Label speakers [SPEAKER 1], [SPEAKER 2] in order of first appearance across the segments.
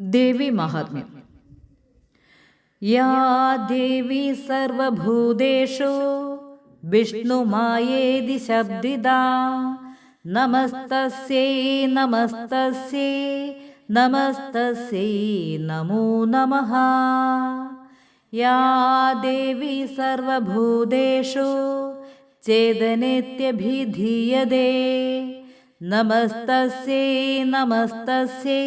[SPEAKER 1] ദേവി മഹാത്മ്യം യാ ദേവി സർവഭൂതേഷു വിഷ്ണുമായേതി ശബ്ദിത നമസ്തസ്യൈ നമസ്തസ്യൈ നമസ്തസ്യൈ നമോ നമഃ യാ ദേവി സർവഭൂതേഷു ചേതനേത്യഭിധീയതേ നമസ്തസ്യൈ നമസ്തസ്യൈ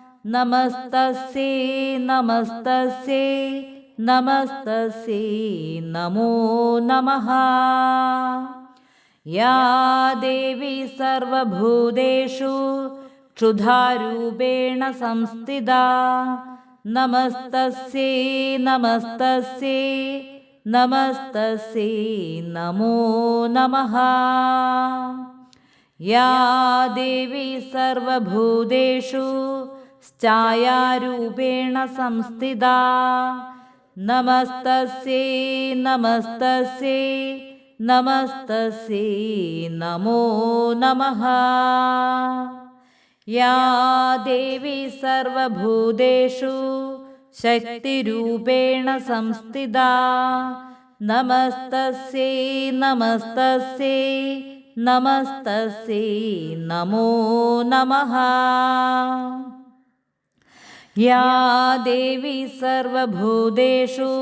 [SPEAKER 1] നമസ്തസ്യൈ നമസ്തസേ നമസ്തസേ നമോ നമ യാ ദേവി സർവഭൂതേഷു ക്ഷുധാരൂപേണ സംസ്ഥിത നമസ്തസ്യൈ നമസ്തസ്യൈ നമസ്തസ്യൈ നമോ नमः। या ദേവി സർവഭൂതേഷു ഛായാരൂപേണ സംസ്ഥിത. നമസ്തസ്യൈ നമസ്തസ്യൈ നമസ്തസ്യൈ നമോ നമ. യാ ദേവി സർവഭൂതേഷു ശക്തിരൂപേണ സംസ്ഥിത. നമസ്തസ്യൈ നമസ്തസ്യൈ നമസ്തസ്യൈ നമോ നമഃ. യാ ദേവി സർവഭൂതേഷു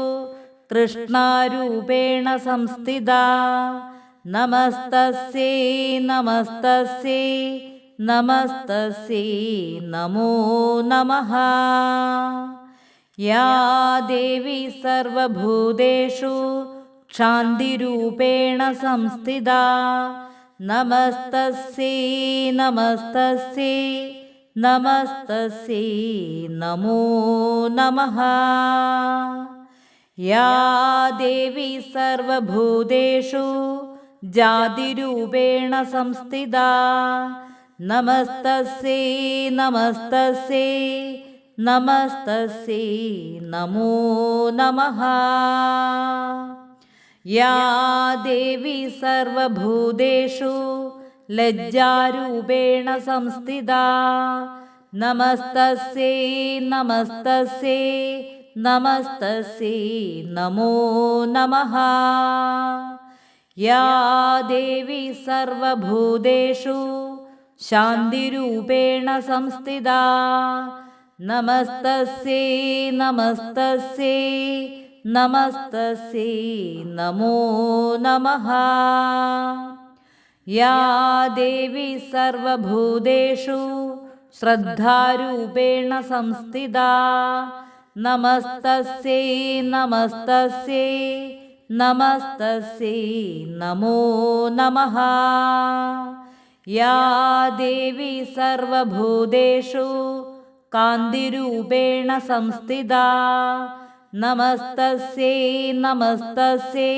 [SPEAKER 1] തൃഷ്ണാരൂപേണ സംസ്ഥിത. നമസ്തസ്യൈ നമസ്തസ്യൈ നമസ്തസ്യൈ നമോ നമഃ. യാ ദേവി സർവഭൂതേഷു क्षान्तिरूपेण संस्थिता नमस्तस्यै നമസ്തസ്യൈ नमस्तस्यै नमो नमः। या देवी सर्वभूतेषु जातिरूपेण संस्थिता। नमस्तस्यै नमस्तस्यै नमस्तस्यै नमो नमः। या देवी सर्वभूतेषु ലജ്ജാരൂപേണ സംസ്ഥിത. നമസ്തസ്യൈ നമസ്തസ്യൈ നമസ്തസ്യൈ നമോ നമഃ. യാ ദേവി സർവഭൂതേഷു ശാന്തിരൂപേണ സംസ്ഥിത. നമസ്തസ്യൈ നമസ്തസ്യൈ നമസ്തസ്യൈ നമോ നമഃ. യാ ദേവി സർവഭൂതേഷു ശ്രദ്ധാരൂപേണ സംസ്ഥിത. നമസ്തസ്യൈ നമസ്തസ്യൈ നമസ്തസ്യൈ നമോ നമഃ. യാ ദേവി സർവഭൂതേഷു കാന്തിരൂപേണ സംസ്ഥിത. നമസ്തസ്യൈ നമസ്തസ്യൈ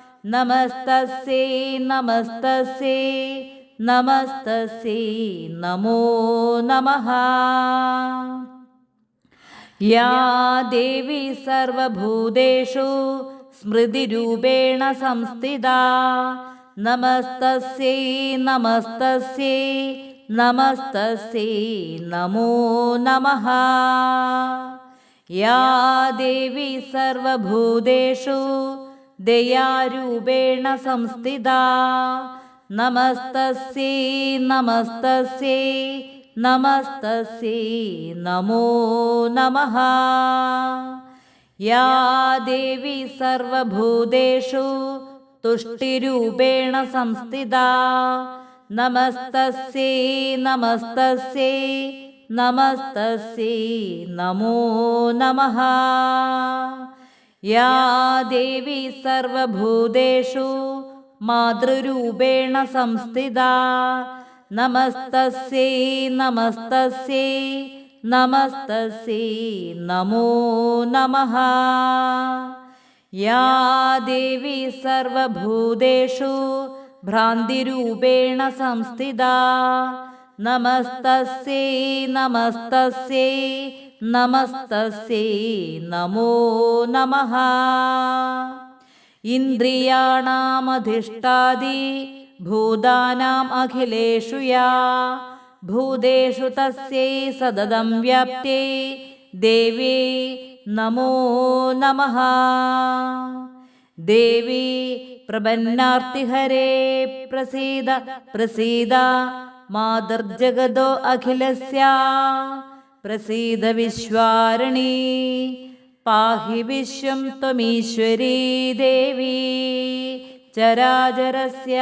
[SPEAKER 1] നമസ്തസ്യൈ നമസ്തസ്യൈ നമസ്തസ്യൈ നമോ നമ യാ ദേവി സർവഭൂതേഷു സ്മൃതിരൂപേണ സംസ്ഥിത നമസ്തസ്യൈ നമസ്തസ്യൈ നമസ്തസ്യൈ നമോ നമ യാ ദേവി സർവഭൂതേഷു ദയാരൂപേണ സംസ്ഥിത. നമസ്തസ്യൈ നമസ്തസ്യൈ നമസ്തസ്യൈ നമോ നമഃ. യാ ദേവി സർവഭൂതേഷു തുഷ്ടിരൂപേണ സംസ്ഥിതാ. നമസ്തസ്യൈ നമസ്തസ്യൈ നമസ്തസ്യൈ നമോ നമഃ. യാ ദേവി സർവഭൂതേഷു മാതൃരൂപേണ സംസ്ഥിതാ. നമസ്തസ്യൈ നമസ്തസ്യൈ നമസ്തസ്യൈ നമോ നമഃ. യാ ദേവി സർവഭൂതേഷു ഭ്രാന്തിരൂപേണ സംസ്ഥിതാ. നമസ്തസ്യൈ നമസ്തസ്യൈ നമസ്തസ്യൈ നമോ നമ. ഇന്ദ്രിയാണാമധിഷ്ഠാദി ഭൂതാനാം അഖിലേഷു യാ ഭൂതേഷു തസ്യൈ സതതം വ്യാപ്തേ. ദേവി നമോ നമ. ദേവി പ്രപന്നാർത്തിഹരേ പ്രസീദ പ്രസീദ. മാതർജഗതോ അഖിലസ്യ. പ്രസീദ വിശ്വാരണി. പാഹി വിശ്വം ത്വമീശ്വരീ ദേവി. ചരാചരസ്യ